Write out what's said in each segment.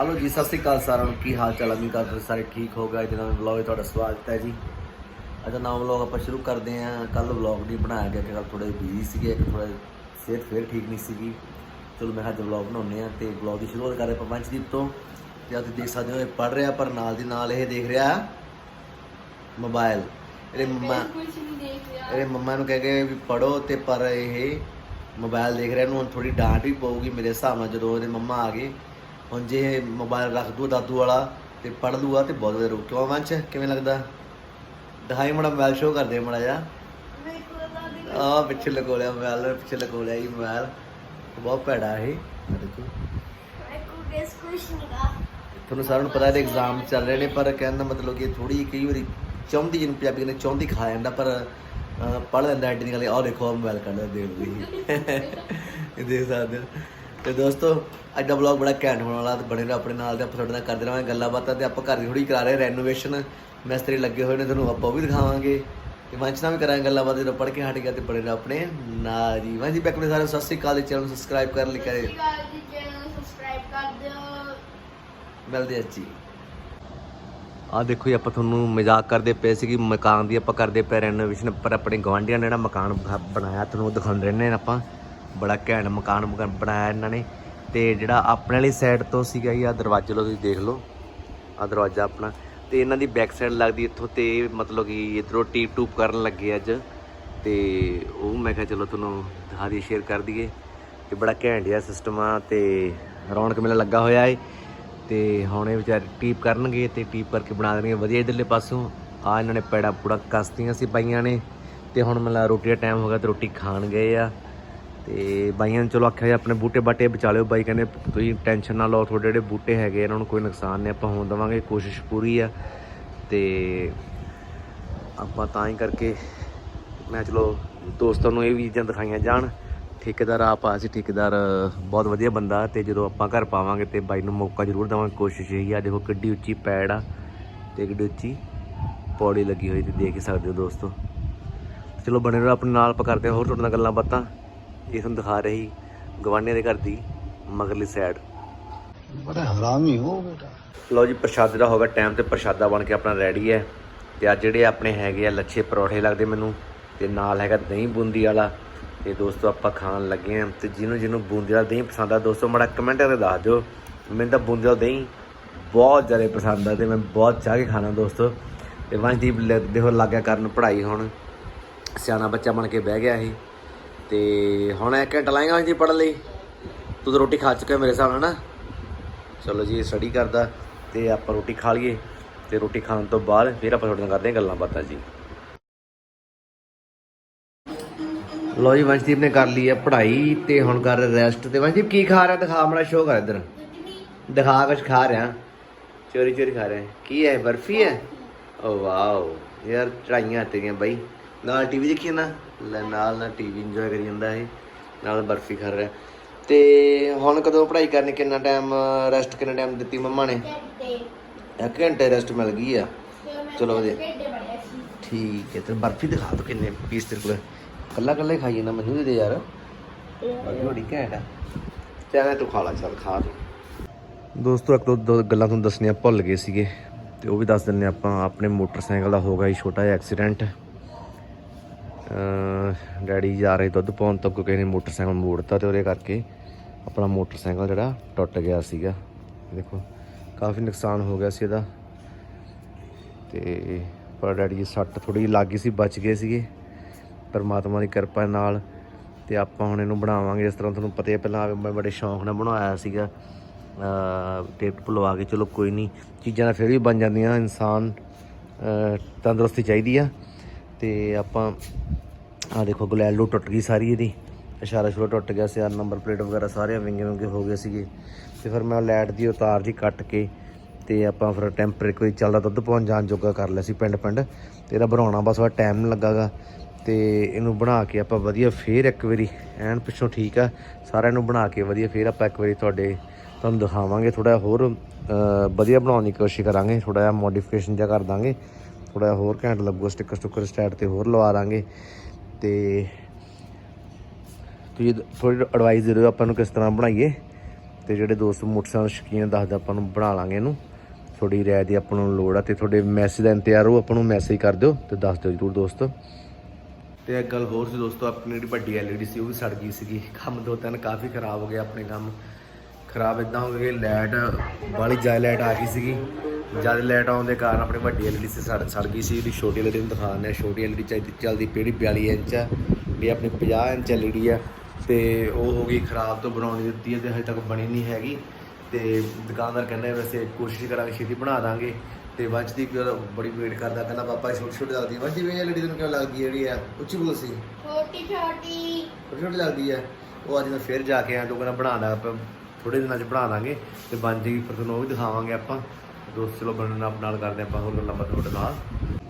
Hello ਜੀ ਸਤਿ ਸ੍ਰੀ ਅਕਾਲ ਸਾਰਿਆਂ ਨੂੰ। ਕੀ ਹਾਲ ਚਾਲ ਅਮੀ ਕਰ ਤੁਸੀਂ ਸਾਰੇ ਠੀਕ ਹੋ ਗਏ ਜਿਹਨਾਂ ਵਲੌਗ ਵਿੱਚ ਤੁਹਾਡਾ ਸਵਾਗਤ ਹੈ ਜੀ। ਅੱਜ ਦਾ ਨਵਾਂ ਵਲੌਗ ਆਪਾਂ ਸ਼ੁਰੂ ਕਰਦੇ ਹਾਂ। ਕੱਲ ਵਲੌਗ ਨਹੀਂ ਬਣਾਇਆ ਗਿਆ ਕਿ ਕੱਲ ਥੋੜੇ ਬਿਜ਼ੀ ਸੀਗੇ ਕਿ ਥੋੜਾ ਸਿਹਤ ਫੇਰ ਠੀਕ ਨਹੀਂ ਸੀਗੀ। ਚਲੋ ਮੈਂ ਅੱਜ ਵਲੌਗ ਬਣਾਉਂਦੇ ਆ ਤੇ ਵਲੌਗ ਦੀ ਸ਼ੁਰੂਆਤ ਕਰ ਰਹੇ ਪੰਚਦੀਪ ਤੋਂ। ਤੇ ਆ ਤੁਸੀਂ ਦੇਖ ਸਕਦੇ ਹੋ ਇਹ ਪੜ ਰਿਹਾ ਪਰ ਨਾਲ ਦੀ ਨਾਲ ਇਹ ਦੇਖ ਰਿਹਾ ਮੋਬਾਈਲ ਇਹਦੇ ਮੰਮਾ ਇਹਦੇ ਮੰਮਾ ਨੂੰ ਕਹਿ ਕੇ ਵੀ ਪੜੋ ਤੇ ਪਰ ਇਹ ਮੋਬਾਈਲ ਦੇਖ ਰਿਹਾ ਨੂੰ ਹੁਣ ਥੋੜੀ ਡਾਂਟ ਵੀ ਪਊਗੀ ਮੇਰੇ ਹਿਸਾਬ ਨਾਲ ਜਦੋਂ ਇਹਦੇ ਮੰਮਾ ਆ ਗਏ। ਹੁਣ ਜੇ ਇਹ ਮੋਬਾਈਲ ਰੱਖ ਦੂ, ਦਾਦੂ ਵਾਲਾ ਤੇ ਪੜ ਲੂਗਾ ਤੇ ਬਹੁਤ ਵਧੀਆ ਰਹੂ ਕਿਉਂ ਵੰਸ਼ ਕਿਵੇਂ ਲੱਗਦਾ? ਦਿਖਾਈ ਮੜਾ ਮੋਬਾਈਲ ਸ਼ੋਅ ਕਰਦੇ ਮੜਾ ਜਾ ਆ, ਪਿੱਛੇ ਲਗੋ ਲਿਆ ਮੋਬਾਈਲ ਪਿੱਛੇ ਲਗੋ ਲਿਆ ਇਹ ਮੋਬਾਈਲ ਬਹੁਤ ਭੈੜਾ ਇਹ। ਦੇਖੋ। ਤੁਹਾਨੂੰ ਸਾਰਿਆਂ ਨੂੰ ਪਤਾ ਹੈ ਐਗਜ਼ਾਮ ਚੱਲ ਰਹੇ ਨੇ, ਪਰ ਕਹਿਣ ਦਾ ਮਤਲਬ ਕਿ ਥੋੜੀ ਕਈ ਵਾਰੀ ਚਾਹੁੰਦੀ ਜਿਹਨੂੰ ਪੰਜਾਬੀ ਕਹਿੰਦੇ ਚਾਹੁੰਦੀ ਖਾ ਜਾਂਦਾ, ਪਰ ਪੜ ਲੈਂਦਾ, ਐਡੀ ਨਹੀਂ ਗੱਲ ਆਹ ਦੇਖੋ, ਆਹ ਮੋਬਾਈਲ ਕੱਢਦਾ ਦੇਖ ਲਈ ਇਹ ਦੇਖ ਸਕਦੇ ਹੋ। ਤੇ ਦੋਸਤੋ, ਅੱਜ ਦਾ ਵਲੌਗ ਬੜਾ ਘੈਂਟ ਹੋਣ ਵਾਲਾ ਤੇ ਬਣੇ ਰਹੋ ਆਪਣੇ ਨਾਲ ਤੇ ਆਪਾਂ ਤੁਹਾਡੇ ਨਾਲ ਕਰਦੇ ਰਹਾਂਗੇ ਗੱਲਾਂ ਬਾਤਾਂ ਤੇ ਆਪਾਂ ਘਰ ਦੀ ਥੋੜੀ ਕਰਾ ਰਹੇ ਰੈਨੋਵੇਸ਼ਨ ਮਿਸਤਰੀ ਲੱਗੇ ਹੋਏ ਨੇ, ਤੁਹਾਨੂੰ ਆਪਾਂ ਉਹ ਵੀ ਦਿਖਾਵਾਂਗੇ। ਤੇ ਮੰਚਨਾ ਵੀ ਕਰਾਂਗੇ ਗੱਲਾਂ ਬਾਤਾਂ ਜਦੋਂ ਪੜ ਕੇ ਹਟ ਗਿਆ ਤੇ ਬਣੇ ਰਹੋ ਆਪਣੇ ਨਾਲ ਜੀ। ਵਾਂ ਜੀ ਬੈਕ ਆਪਣੇ ਸਾਰੇ, ਸਤਿ ਸ੍ਰੀ ਅਕਾਲ ਚੈਨਲ ਨੂੰ ਸਬਸਕ੍ਰਾਈਬ ਕਰ ਲਿਆ ਕਰੇ। ਜੀ ਮਿਲਦੇ ਆ ਜੀ। ਆ ਦੇਖੋ ਜੀ, ਆਪਾਂ ਤੁਹਾਨੂੰ ਮਜ਼ਾਕ ਕਰਦੇ ਪਏ ਸੀ ਕਿ ਮਕਾਨ ਦੀ ਆਪਾਂ ਕਰਦੇ ਪਏ ਰੈਨੋਵੇਸ਼ਨ ਪਰ ਆਪਣੇ ਗਵਾਂਢੀਆਂ ਨੇ ਜਿਹੜਾ ਮਕਾਨ ਬਣਾਇਆ, ਤੁਹਾਨੂੰ ਉਹ ਦਿਖਾਉਂਦੇ ਰਹਿੰਦੇ ਨੇ ਆਪਾਂ। ਬੜਾ ਘੈਂਟ ਮਕਾਨ ਮਕਾਨ ਬਣਾਇਆ ਇਹਨਾਂ ਨੇ। ਤੇ ਜਿਹੜਾ ਆਪਣੇ ਵਾਲੀ ਸਾਈਡ ਤੋਂ ਸੀਗਾ ਜੀ ਆ ਦਰਵਾਜ਼ੇ ਲੋ ਤੁਸੀਂ ਦੇਖ ਲਓ। ਆ ਦਰਵਾਜ਼ਾ ਆਪਣਾ। ਤੇ ਇਹਨਾਂ ਦੀ ਬੈਕ ਸਾਈਡ ਲੱਗਦੀ ਇੱਥੋਂ ਤੇ ਮਤਲਬ ਕਿ ਇਧਰੋਂ ਟੀਪ ਟੂਪ ਕਰਨ ਲੱਗੇ ਅੱਜ। ਤੇ ਉਹ ਮੈਂ ਕਿਹਾ ਚਲੋ ਤੁਹਾਨੂੰ ਦਿਖਾ ਦੀ ਸ਼ੇਅਰ ਕਰ ਦਈਏ। ਤੇ ਬੜਾ ਘੈਂਟ ਜਿਹਾ ਸਿਸਟਮ ਆ ਤੇ ਰੌਣਕ ਮੇਲਾ ਲੱਗਾ ਹੋਇਆ ਏ। ਤੇ ਹੁਣ ਇਹ ਵਿਚਾਰੇ ਟੀਪ ਕਰਨਗੇ ਤੇ ਟੀਪ ਕਰਕੇ ਬਣਾ ਦੇਣਗੇ। ਵਧੀਆ ਇਧਰਲੇ ਪਾਸੋਂ। ਆ ਇਹਨਾਂ ਨੇ ਪੈੜਾ ਪੂੜਾ ਕਸਤੀਆਂ ਸੀ ਪਾਈਆਂ ਨੇ। ਤੇ ਹੁਣ ਮਤਲਬ ਰੋਟੀ ਦਾ ਟਾਈਮ ਹੋ ਗਿਆ ਤੇ ਰੋਟੀ ਖਾਣ ਗਏ ਆ। ਤੇ ਬਾਈਆਂ ਨੇ ਚਲੋ ਆਖਿਆ ਆਪਣੇ ਬੂਟੇ ਬਾਟੇ ਬਚਾ ਲਿਓ। ਬਾਈ ਕਹਿੰਦੇ, ਤੁਸੀਂ ਟੈਨਸ਼ਨ ਨਾ ਲਓ, ਤੁਹਾਡੇ ਜਿਹੜੇ ਬੂਟੇ ਹੈਗੇ ਇਹਨਾਂ ਨੂੰ ਕੋਈ ਨੁਕਸਾਨ ਨਹੀਂ, ਆਪਾਂ ਹੋਣ ਦੇਵਾਂਗੇ, ਕੋਸ਼ਿਸ਼ ਪੂਰੀ ਆ। ਤੇ ਆਪਾਂ ਤਾਂ ਹੀ ਕਰਕੇ ਮੈਂ ਚਲੋ ਦੋਸਤਾਂ ਨੂੰ ਇਹ ਵੀ ਚੀਜ਼ਾਂ ਦਿਖਾਈਆਂ ਜਾਣ। ਠੇਕੇਦਾਰ ਆਪ ਆ ਸੀ ਠੇਕੇਦਾਰ, ਬਹੁਤ ਵਧੀਆ ਬੰਦਾ ਤੇ ਜਦੋਂ ਆਪਾਂ ਘਰ ਪਾਵਾਂਗੇ ਤੇ ਬਾਈ ਨੂੰ ਮੌਕਾ ਜ਼ਰੂਰ ਦੇਵਾਂਗੇ, ਕੋਸ਼ਿਸ਼ ਇਹੀ ਆ। ਦੇਖੋ ਕਿੱਡੀ ਉੱਚੀ ਪੈੜ ਆ ਤੇ ਕਿੱਡੀ ਉੱਚੀ ਪੌੜੀ ਲੱਗੀ ਹੋਈ ਤੇ ਦੇਖ ਹੀ ਸਕਦੇ ਹੋ ਦੋਸਤੋ। ਚਲੋ ਬਣੇ ਰਹੋ, ਆਪਣੇ ਨਾਲ ਆਪਾਂ ਕਰਦੇ ਹਾਂ ਹੋਰ ਤੁਹਾਡੇ ਨਾਲ ਗੱਲਾਂ ਬਾਤਾਂ। ਇਹ ਤੁਹਾਨੂੰ ਦਿਖਾ ਰਹੀ ਗਵਾਂਢੀਆਂ ਦੇ ਘਰ ਦੀ ਮਗਰਲੀ ਸਾਈਡ ਬੜਾ ਹਰਾਮੀ ਹੋ ਬੇਟਾ। ਲਓ ਜੀ ਪ੍ਰਸ਼ਾਦ ਜਿਹੜਾ ਹੋਗਾ ਟਾਈਮ ਤੇ ਪ੍ਰਸ਼ਾਦਾ ਬਣ ਕੇ ਆਪਣਾ ਰੈਡੀ ਹੈ। ਤੇ ਅੱਜ ਜਿਹੜੇ ਆਪਣੇ ਹੈਗੇ ਆ ਲੱਛੇ ਪਰੌਠੇ ਲੱਗਦੇ ਮੈਨੂੰ ਤੇ ਨਾਲ ਹੈਗਾ ਦਹੀਂ ਬੂੰਦੀ ਵਾਲਾ। ਤੇ ਦੋਸਤੋ ਆਪਾਂ ਖਾਣ ਲੱਗੇ ਆ ਤੇ ਜਿਹਨੂੰ ਜਿਹਨੂੰ ਬੂੰਦੀ ਵਾਲਾ ਦਹੀਂ ਪਸੰਦ ਆ ਦੋਸਤੋ ਮੜਾ ਕਮੈਂਟ ਕਰਕੇ ਦੱਸ ਦਿਓ। ਮੈਨੂੰ ਤਾਂ ਬੂੰਦੀ ਵਾਲਾ ਦਹੀਂ ਬਹੁਤ ਜ਼ਿਆਦਾ ਪਸੰਦ ਆ ਤੇ ਮੈਂ ਬਹੁਤ ਚਾਹ ਕੇ ਖਾਣਾ ਦੋਸਤੋ। ਤੇ ਵੰਸ਼ਦੀਪ ਦੇਖੋ ਲੱਗਿਆ ਕਰਨ ਪੜ੍ਹਾਈ ਹੁਣ। ਸਿਆਣਾ ਬੱਚਾ ਬਣ ਕੇ ਬਹਿ ਗਿਆ ਸੀ ਤੇ ਹੁਣ ਇੱਕ ਘੰਟਾ ਲਾਏਗਾ ਜੀ ਪੜ੍ਹਨ ਲਈ। ਤੂੰ ਤਾਂ ਰੋਟੀ ਖਾ ਚੁੱਕਿਆ ਮੇਰੇ ਹਿਸਾਬ ਨਾਲ ਨਾ। ਚਲੋ ਜੀ ਸਟੱਡੀ ਕਰਦਾ ਤੇ ਆਪਾਂ ਰੋਟੀ ਖਾ ਲਈਏ ਤੇ ਰੋਟੀ ਖਾਣ ਤੋਂ ਬਾਅਦ ਫਿਰ ਆਪਾਂ ਤੁਹਾਡੇ ਨਾਲ ਕਰਦੇ ਹਾਂ ਗੱਲਾਂ ਬਾਤਾਂ ਜੀ। ਲੋ ਜੀ, ਵੰਸ਼ਦੀਪ ਨੇ ਕਰ ਲਈ ਹੈ ਪੜ੍ਹਾਈ ਤੇ ਹੁਣ ਕਰ ਰਿਹਾ ਰੈਸਟ ਤੇ। ਵੰਸ਼ਦੀਪ, ਕੀ ਖਾ ਰਿਹਾ? ਦਿਖਾ ਮੜਾ ਸ਼ੋਅ ਕਰ ਇੱਧਰ। ਦਿਖਾ ਕੁਝ ਖਾ ਰਿਹਾ। ਚੋਰੀ ਚੋਰੀ ਖਾ ਰਿਹਾ। ਕੀ ਹੈ? ਬਰਫੀ ਹੈ? ਓ ਵਾਓ, ਯਾਰ ਚੜਾਈਆਂ ਤੇਰੀਆਂ ਬਾਈ। ਨਾਲ ਟੀਵੀ ਦੇਖੀ ਨਾ ਲੈ ਨਾਲ ਨਾਲ ਟੀਵੀ ਇੰਜੋਏ ਕਰੀ ਜਾਂਦਾ ਇਹ। ਨਾਲ ਬਰਫੀ ਖਾ ਰਿਹਾ। ਤੇ ਹੁਣ ਕਦੋਂ ਪੜ੍ਹਾਈ ਕਰਨੀ ਕਿੰਨਾ ਟਾਈਮ ਰੈਸਟ ਕਿੰਨਾ ਟਾਈਮ ਦਿੱਤੀ ਮੰਮਾ ਨੇ? ਇੱਕ ਘੰਟੇ ਰੈਸਟ ਮਿਲ ਗਈ ਆ। ਚਲੋ ਵਧੀਆ। ਠੀਕ ਹੈ ਤੇ ਬਰਫੀ ਦਿਖਾ ਦੋ ਕਿੰਨੇ ਪੀਸ ਤੇਰੇ ਕੋਲ। ਕੱਲਾ ਕੱਲਾ ਹੀ ਖਾਈ ਜਾਂਦਾ ਮੈਨੂੰ ਦੇ ਦੇ ਯਾਰ। ਬਾਕੀ ਬੜੀ ਘੈਂਟ ਆ। ਚਾਹੇ ਤੂੰ ਖਾ ਲੈ ਚੱਲ ਖਾ ਤੂੰ। ਦੋਸਤੋ ਇੱਕ ਦੋ ਗੱਲਾਂ ਤੁਹਾਨੂੰ ਦੱਸਣੀਆਂ ਭੁੱਲ ਗਏ ਸੀਗੇ। ਤੇ ਉਹ ਵੀ ਦੱਸ ਦਿੰਨੇ ਆਪਾਂ। ਆਪਣੇ ਮੋਟਰਸਾਈਕਲ ਦਾ ਹੋ ਗਿਆ ਛੋਟਾ ਜਿਹਾ ਐਕਸੀਡੈਂਟ ਡੈਡੀ ਜਾ ਰਹੇ ਦੁੱਧ ਪਾਉਣ ਤੋਂ ਕਿਸੇ ਨੇ ਮੋਟਰਸਾਈਕਲ ਮੋੜਤਾ ਤੇ ਉਹਦੇ ਕਰਕੇ ਆਪਣਾ ਮੋਟਰਸਾਈਕਲ ਜਿਹੜਾ ਟੁੱਟ ਗਿਆ ਸੀਗਾ। ਦੇਖੋ, ਕਾਫੀ ਨੁਕਸਾਨ ਹੋ ਗਿਆ ਸੀ ਇਹਦਾ। ਤੇ ਪਰ ਡੈਡੀ ਜੀ ਸੱਟ ਥੋੜੀ ਲੱਗ ਗਈ ਸੀ, ਬਚ ਗਏ ਸੀਗੇ। ਪਰਮਾਤਮਾ ਦੀ ਕਿਰਪਾ ਨਾਲ ਤੇ ਆਪਾਂ ਹੁਣ ਇਹਨੂੰ ਬਣਾਵਾਂਗੇ। ਜਿਸ ਤਰ੍ਹਾਂ ਤੁਹਾਨੂੰ ਪਤਾ ਹੀ ਹੈ ਪਹਿਲਾਂ ਮੈਂ ਬੜੇ ਸ਼ੌਂਕ ਨਾਲ ਬਣਾਇਆ ਸੀਗਾ। ਅ ਟੇਪ ਲਵਾ ਕੇ, ਚਲੋ ਕੋਈ ਨਹੀਂ, ਚੀਜ਼ਾਂ ਤਾਂ ਫਿਰ ਵੀ ਬਣ ਜਾਂਦੀਆਂ। ਇਨਸਾਨ ਤੰਦਰੁਸਤੀ ਚਾਹੀਦੀ ਆ। ਤੇ ਆਪਾਂ ਆ ਦੇਖੋ ਗਲੈਲੋ ਟੁੱਟ ਗਈ ਸਾਰੀ ਇਹਦੀ। ਇਸ਼ਾਰਾ ਸ਼ੁਰੂ ਟੁੱਟ ਗਿਆ ਸੀ ਨੰਬਰ ਪਲੇਟ ਵਗੈਰਾ ਸਾਰੇ ਵਿੰਗੇ ਵਿੰਗੇ ਹੋ ਗਏ ਸੀਗੇ। ਤੇ ਫਿਰ ਮੈਂ ਲਾਈਟ ਦੀ ਉਤਾਰ ਜੀ ਕੱਟ ਕੇ ਤੇ ਆਪਾਂ ਫਿਰ ਟੈਂਪਰੇਰੀ ਕੋਈ ਚੱਲਦਾ ਦੁੱਧ ਪਾਉਣ ਜਾਣ ਜੋਗਾ ਕਰ ਲਿਆ ਸੀ ਪਿੰਡ ਪਿੰਡ। ਤੇ ਇਹਦਾ ਬਣਾਉਣਾ ਬਸ ਵਾ ਟਾਈਮ ਨਹੀਂ ਲੱਗਾਗਾ। ਤੇ ਇਹਨੂੰ ਬਣਾ ਕੇ ਆਪਾਂ ਵਧੀਆ ਫੇਰ ਇੱਕ ਵਾਰੀ, ਐਨ ਪਿੱਛੋਂ ਠੀਕ ਆ। ਸਾਰਿਆਂ ਨੂੰ ਬਣਾ ਕੇ ਵਧੀਆ ਫੇਰ ਆਪਾਂ ਇੱਕ ਵਾਰੀ ਤੁਹਾਡੇ, ਤੁਹਾਨੂੰ ਦਿਖਾਵਾਂਗੇ। ਥੋੜਾ ਹੋਰ ਵਧੀਆ ਬਣਾਉਣ ਦੀ ਕੋਸ਼ਿਸ਼ ਕਰਾਂਗੇ। ਥੋੜਾ ਜਿਹਾ ਮੋਡੀਫਿਕੇਸ਼ਨ ਜਿਹਾ ਕਰ ਦਾਂਗੇ। ਥੋੜਾ ਜਿਹਾ ਹੋਰ ਘੈਂਟ ਲੱਗੂਗਾ ਸਟicker ਸਟੁੱਕਰ ਸਟੈਟ ਤੇ ਹੋਰ ਲਵਾ ਦਾਂਗੇ। ਤੇ ਤੁਸੀਂ ਥੋੜੀ ਐਡਵਾਈਸ ਦੇ ਦਿਓ, ਆਪਾਂ ਨੂੰ ਕਿਸ ਤਰ੍ਹਾਂ ਬਣਾਈਏ ਤੇ ਜਿਹੜੇ ਦੋਸਤ ਮੋਟਰਸਾਈਕਲ ਸ਼ੌਕੀਨ ਦੱਸਦਾ ਆਪਾਂ ਨੂੰ ਬਣਾ ਲਾਂਗੇ ਇਹਨੂੰ। ਥੋੜੀ ਰਾਏ ਦੀ ਆਪਾਂ ਨੂੰ ਲੋੜ ਆ ਤੇ ਤੁਹਾਡੇ ਮੈਸੇਜ ਦਾ ਇੰਤਜ਼ਾਰ ਹੋ ਆਪਾਂ ਨੂੰ ਮੈਸੇਜ ਕਰ ਦਿਓ ਤੇ ਦੱਸ ਦਿਓ ਜਰੂਰ ਦੋਸਤੋ। ਤੇ ਇੱਕ ਗੱਲ ਹੋਰ ਸੀ ਦੋਸਤੋ, ਆਪਣੀ ਜਿਹੜੀ ਵੱਡੀ ਐਲਈਡੀ ਸੀ, ਉਹ ਵੀ ਸੜ ਗਈ ਸੀਗੀ। ਕੰਮ ਦੋ ਤਿੰਨ ਕਾਫੀ ਖਰਾਬ ਹੋ ਗਏ ਆਪਣੇ ਕੰਮ। ਖਰਾਬ ਇਦਾਂ ਹੋ ਗਏ ਲਾਈਟ ਵਾਲੀ ਜਾਇ ਲਾਈਟ ਆ ਗਈ ਸੀਗੀ। ਜ਼ਿਆਦਾ ਲਾਈਟ ਆਉਣ ਦੇ ਕਾਰਨ ਆਪਣੀ ਵੱਡੀ ਐਲਈਡੀ ਸੀ ਸੜ ਸੜ ਗਈ ਸੀ ਇਹਦੀ ਛੋਟੀ ਐਲਈਡੀ ਨੂੰ ਦਿਖਾ ਦਿੰਦੇ ਆ ਛੋਟੀ ਐਲਈਡੀ ਚੱਲਦੀ ਚੱਲਦੀ ਪੀੜੀ 42 ਇੰਚ ਆ ਇਹ ਆਪਣੀ 50 ਇੰਚ ਐਲਈਡੀ ਆ ਤੇ ਉਹ ਹੋ ਗਈ ਖਰਾਬ ਤੋਂ ਬਣਾਉਣੀ ਦਿੱਤੀ ਹੈ ਤੇ ਹਜੇ ਤੱਕ ਬਣੀ ਨਹੀਂ ਹੈਗੀ। ਤੇ ਦੁਕਾਨਦਾਰ ਕਹਿੰਦਾ ਵੈਸੇ ਕੋਸ਼ਿਸ਼ ਕਰਾਂਗੇ ਛੇਤੀ ਬਣਾ ਦਾਂਗੇ। ਤੇ ਵੰਸ਼ ਦੀ ਫਿਰ ਬੜੀ ਵੇਟ ਕਰਦਾ ਕਹਿੰਦਾ ਪਾਪਾ ਛੋਟੀ ਛੋਟੀ ਲੱਗਦੀ ਹੈ। ਵੰਸ਼ ਦੀ ਵੇ ਐਲਈਡੀ ਤੈਨੂੰ ਕਿਉਂ ਲੱਗਦੀ ਹੈ ਜਿਹੜੀ ਆ ਉੱਚੀ ਬੋਲ ਸੀ। ਛੋਟੀ ਛੋਟੀ। ਛੋਟੀ ਛੋਟੀ ਲੱਗਦੀ ਹੈ। ਉਹ ਅੱਜ ਮੈਂ ਫਿਰ ਜਾ ਕੇ ਆਇਆ ਤੂੰ ਕਹਿੰਦਾ ਬਣਾ ਦਾਂ ਆਪਾਂ ਥੋੜੇ ਦਿਨਾਂ 'ਚ ਬਣਾ ਦਾਂਗੇ। ਤੇ ਬਣ ਜੇਗੀ ਫਿਰ ਤੁਹਾਨੂੰ ਉਹ ਵੀ ਦਿਖਾਵਾਂਗੇ ਆਪਾਂ। ਦੋਸਤ ਚਲੋ ਬਣਨ ਨਾਲ ਨਾਲ ਕਰਦੇ ਆਪਾਂ, ਹੋਰ ਗੱਲਾਂ ਬਾਤਾਂ ਤੁਹਾਡੇ ਨਾਲ।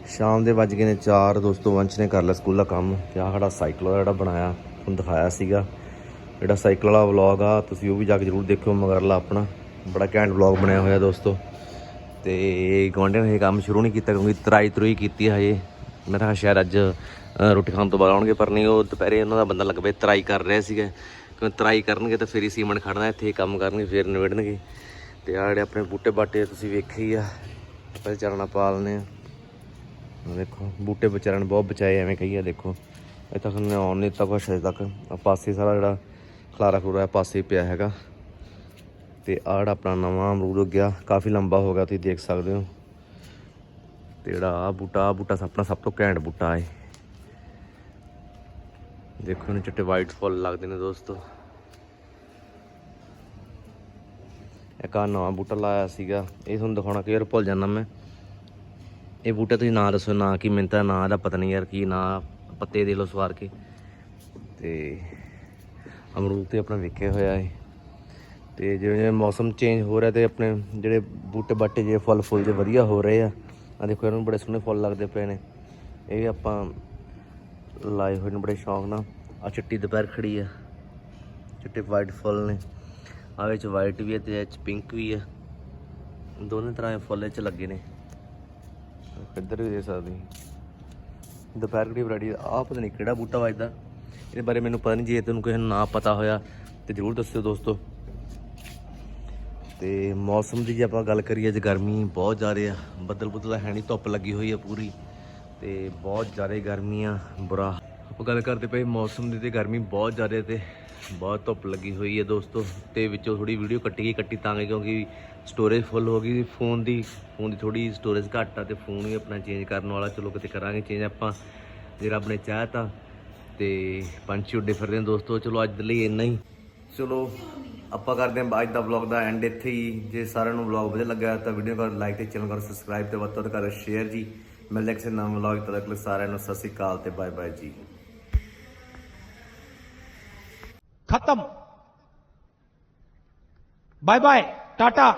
ਸ਼ਾਮ ਦੇ ਵੱਜ ਗਏ ਨੇ 4 ਦੋਸਤੋ ਵੰਸ਼ ਨੇ ਕਰ ਲਿਆ ਸਕੂਲ ਦਾ ਕੰਮ। ਤੇ ਆਹ ਸਾਡਾ ਸਾਈਕਲ ਵਾਲਾ ਜਿਹੜਾ ਬਣਾਇਆ ਤੁਹਾਨੂੰ ਦਿਖਾਇਆ ਸੀਗਾ। ਜਿਹੜਾ ਸਾਈਕਲ ਵਾਲਾ ਵਲੌਗ ਆ, ਤੁਸੀਂ ਉਹ ਵੀ ਜਾ ਕੇ ਜ਼ਰੂਰ ਦੇਖਿਓ ਮਗਰਲਾ ਆਪਣਾ। ਬੜਾ ਘੈਂਟ ਵਲੌਗ ਬਣਿਆ ਹੋਇਆ ਦੋਸਤੋ। ਤੇ ਗਵਾਂਢੀਆਂ ਨੇ ਇਹ ਕੰਮ ਸ਼ੁਰੂ ਨਹੀਂ ਕੀਤਾ ਕਿਉਂਕਿ ਤਰਾਈ ਤਰੂਈ ਕੀਤੀ ਹਜੇ। ਮੈਂ ਤਾਂ ਸ਼ਾਇਦ ਅੱਜ ਰੋਟੀ ਖਾਣ ਤੋਂ ਬਾਅਦ ਆਉਣਗੇ, ਪਰ ਨਹੀਂ, ਉਹ ਦੁਪਹਿਰੇ ਉਹਨਾਂ ਦਾ ਬੰਦਾ ਲੱਗ ਪਿਆ ਤਰਾਈ ਕਰ ਰਿਹਾ ਸੀਗਾ। ਕਿਉਂਕਿ ਤਰਾਈ ਕਰਨਗੇ ਤਾਂ ਫਿਰ ਹੀ ਸੀਮੈਂਟ ਖੜਨਾ, ਇੱਥੇ ਹੀ ਕੰਮ ਕਰਨਗੇ, ਫਿਰ ਨਿਬੜਨਗੇ। ਤੇ ਆ ਜਿਹੜੇ ਆਪਣੇ ਬੂਟੇ ਬਾਟੇ ਤੁਸੀਂ ਵੇਖੇ ਹੀ ਆ, ਪਹਿਲੇ ਚਰਣਾ ਪਾਲਨੇ ਆ। ਦੇਖੋ, ਬੂਟੇ ਵਿਚਾਰਨ ਬਹੁਤ ਬਚਾਏ, ਐਵੇਂ ਕਹੀ ਆ, ਦੇਖੋ। ਇਹ ਤੱਕ ਨੇ ਆਉਣ ਨਹੀਂ ਦਿੱਤਾ ਕੁਛ ਅਜੇ ਤੱਕ। ਆਹ ਪਾਸੇ ਸਾਰਾ ਜਿਹੜਾ ਖਲਾਰਾ ਖਲੂਰਾ ਪਾਸੇ ਪਿਆ ਹੈਗਾ। ਤੇ ਆਹ ਜਿਹੜਾ ਆਪਣਾ ਨਵਾਂ ਅਮਰੂਦ ਹੋ ਗਿਆ ਕਾਫੀ ਲੰਬਾ ਹੋ ਗਿਆ, ਤੁਸੀਂ ਦੇਖ ਸਕਦੇ ਹੋ। ਤੇ ਜਿਹੜਾ ਆ ਬੂਟਾ ਆ ਬੂਟਾ ਆਪਣਾ ਸਭ ਤੋਂ ਘੈਂਟ ਬੂਟਾ ਹੈ। ਦੇਖੋ, ਇਹਨੂੰ ਚਿੱਟੇ ਵਾਈਟ ਫੁੱਲ ਲੱਗਦੇ ਨੇ ਦੋਸਤੋ। ਇੱਕ ਨਵਾਂ ਬੂਟਾ ਲਾਇਆ ਸੀਗਾ। ਇਹ ਤੁਹਾਨੂੰ ਦਿਖਾਉਣਾ ਕਿ ਯਾਰ ਭੁੱਲ ਜਾਂਦਾ ਮੈਂ। ਇਹ ਬੂਟਾ ਤੁਸੀਂ ਨਾਂ ਦੱਸੋ, ਨਾਂ ਕੀ ਮੈਨੂੰ ਤਾਂ ਨਾਂ ਦਾ ਪਤਾ ਨਹੀਂ ਯਾਰ ਕੀ ਨਾਂ, ਪੱਤੇ ਦੇ ਲਓ ਸਵਾਰ ਕੇ। ਤੇ ਅਮਰੂਦ ਤੇ ਆਪਣਾ ਵੇਖਿਆ ਹੋਇਆ ਹੈ ਤੇ ਜਿਵੇਂ ਜਿਵੇਂ ਮੌਸਮ ਚੇਂਜ ਹੋ ਰਿਹਾ ਤੇ ਆਪਣੇ ਜਿਹੜੇ ਬੂਟੇ ਬਾਟੇ ਜੇ ਫੁੱਲ ਫੁੱਲ ਜੇ ਵਧੀਆ ਹੋ ਰਹੇ ਆ। ਆ ਦੇਖੋ ਇਹਨਾਂ ਨੂੰ ਬੜੇ ਸੋਹਣੇ ਫੁੱਲ ਲੱਗਦੇ ਪਏ ਨੇ। ਇਹ ਵੀ ਆਪਾਂ ਲਾਏ ਹੋਏ ਨੇ ਬੜੇ ਸ਼ੌਂਕ ਨਾਲ। ਆ ਚਿੱਟੀ ਦੁਪਹਿਰ ਖੜੀ ਆ। ਚਿੱਟੇ ਵਾਈਟ ਫੁੱਲ ਨੇ। ਆ ਵਿੱਚ ਵਾਈਟ ਵੀ ਹੈ ਤੇ ਇਹ ਚ ਪਿੰਕ ਵੀ ਹੈ। ਦੋਨੇ ਤਰ੍ਹਾਂ ਦੇ ਫੁੱਲ ਚ ਲੱਗੇ ਨੇ। ਇੱਧਰ ਵੀ ਦੇ ਸਕਦੇ ਦੁਪਹਿਰ ਖੜੀ ਵੈਰਾਈਟੀ ਆ? ਪਤਾ ਨਹੀਂ ਕਿਹੜਾ ਬੂਟਾ ਵੱਜਦਾ ਇਹਦੇ ਬਾਰੇ ਮੈਨੂੰ ਪਤਾ ਨਹੀਂ ਜੇ ਤੁਹਾਨੂੰ ਕਿਸੇ ਨੂੰ ਨਾ ਪਤਾ ਹੋਇਆ। ਤੇ ਜਰੂਰ ਦੱਸਿਓ ਦੋਸਤੋ। ਤੇ ਮੌਸਮ ਦੀ ਜੇ ਆਪਾਂ ਗੱਲ ਕਰੀਏ, ਅੱਜ ਗਰਮੀ ਬਹੁਤ ਜ਼ਿਆਦਾ ਆ। ਬੱਦਲ ਬੁੱਦਲ ਹੈ ਨਹੀਂ, ਧੁੱਪ ਲੱਗੀ ਹੋਈ ਆ ਪੂਰੀ। ਤੇ ਬਹੁਤ ਜ਼ਿਆਦਾ ਗਰਮੀ ਆ ਬੁਰਾ ਆਪਾਂ ਗੱਲ ਕਰਦੇ ਪਏ, ਮੌਸਮ ਦੀ ਤੇ ਗਰਮੀ ਬਹੁਤ ਜ਼ਿਆਦਾ ਤੇ ਬਹੁਤ ਧੁੱਪ ਲੱਗੀ ਹੋਈ ਹੈ ਦੋਸਤੋ। ਤੇ ਵਿੱਚੋਂ ਥੋੜੀ ਵੀਡੀਓ ਕੱਟੀ ਗਈ ਕੱਟੀ ਤਾਂ ਗਈ ਕਿਉਂਕਿ ਸਟੋਰੇਜ ਫੁੱਲ ਹੋ ਗਈ। ਫੋਨ ਦੀ ਫੋਨ ਦੀ ਥੋੜੀ ਸਟੋਰੇਜ ਘੱਟ ਆ ਤੇ ਫੋਨ ਵੀ ਆਪਣਾ ਚੇਂਜ ਕਰਨ ਵਾਲਾ। ਚਲੋ ਕਿਤੇ ਕਰਾਂਗੇ ਚੇਂਜ ਆਪਾਂ। ਜੇ ਰੱਬ ਨੇ ਚਾਹਿਆ ਤੇ। ਪੰਛੀ ਉੱਡੇ ਫਿਰਦੇ ਨੇ ਦੋਸਤੋ। ਚਲੋ ਅੱਜ ਦੇ ਲਈ ਇੰਨਾ ਹੀ। ਚਲੋ, ਆਪਾਂ ਕਰਦੇ ਹਾਂ ਅੱਜ ਦਾ ਵਲੌਗ ਦਾ ਐਂਡ ਇੱਥੇ ਹੀ। ਜੇ ਸਾਰਿਆਂ ਨੂੰ ਵਲੌਗ ਵਧੀਆ ਲੱਗਾ ਤਾਂ ਵੀਡੀਓ ਕਰ ਲਾਈਕ ਤੇ ਚੈਨਲ ਨੂੰ ਸਬਸਕ੍ਰਾਈਬ ਤੇ ਵੱਧ ਤੋਂ ਵੱਧ ਕਰ ਸ਼ੇਅਰ ਜੀ। ਮਿਲਦੇ ਹਾਂ ਕਿਸੇ ਨਵੇਂ ਵਲੌਗ ਤੱਕ। ਲਈ ਸਾਰਿਆਂ ਨੂੰ ਸਤਿ ਸ਼੍ਰੀ ਅਕਾਲ ਤੇ ਬਾਏ ਬਾਏ ਜੀ। ਖਤਮ bye bye Tata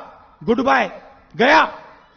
good bye ਗਿਆ